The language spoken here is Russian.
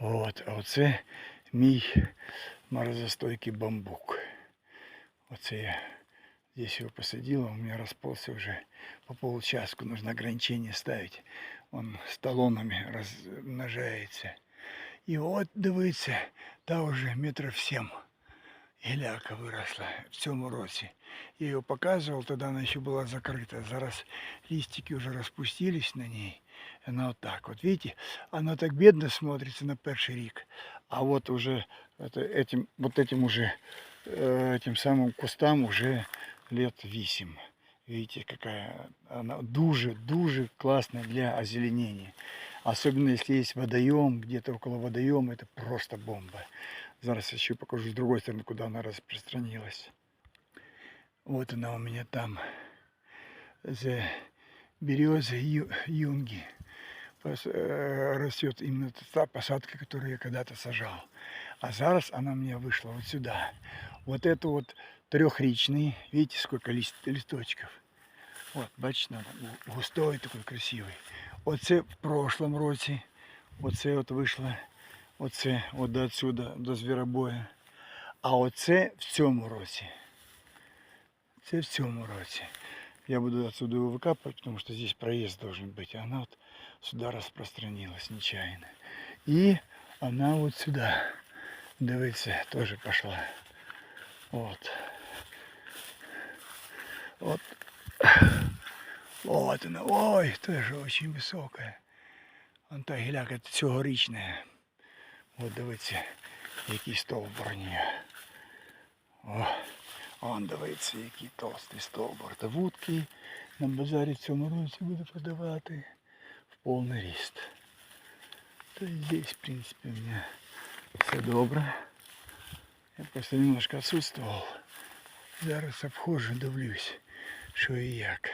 От, а оце мій морозостойкий бамбук. Оце я здесь его посадил, а у меня расползся уже по получаску. Нужно ограничение ставить. Он с талонами размножается. І от дивіться, та вже метрів сім. Гіляка виросла в цьому році. Я ее показывал, тогда она еще была закрыта. Зараз листики уже распустились на ней. Она вот так вот, видите, она так бедно смотрится на перший рік. А вот уже это, этим, вот этим уже, э, этим самым кустам уже лет 8. Видите, какая она дуже-дуже классная для озеленения. Особенно если есть водоем, где-то около водоема, это просто бомба. Зараз еще покажу с другой стороны, куда она распространилась. Вот она у меня там, за березы юнги. Э, Растет именно та посадка, которую я когда-то сажал. А зараз она у меня вышла вот сюда. Вот это вот трехричный, видите, сколько лист, листочков. Вот, гу- густой такой красивий. Оце в прошлом році, оце от вийшло, оце от до отсюда, до звіробоя. А оце в цьому році. Це в цьому році. Я буду отсюда его выкапывать, потому что здесь проезд должен быть. А она вот сюда распространилась нечаянно. И она вот сюда, дивіться, тоже пошла. Вот. Вот. Вот она. Ой, тоже очень высокая. Вон та гіляка цьогорічна. От дивіться, який стовбур у неї. О, он дивіться, який толстий стовбур. Та вудки на базарі в цьому році буду продавати в повний ріст. То и здесь, в принципе, у меня все добре. Я просто немножко отсутствовал. Зараз обходжу, дивлюсь, що і як.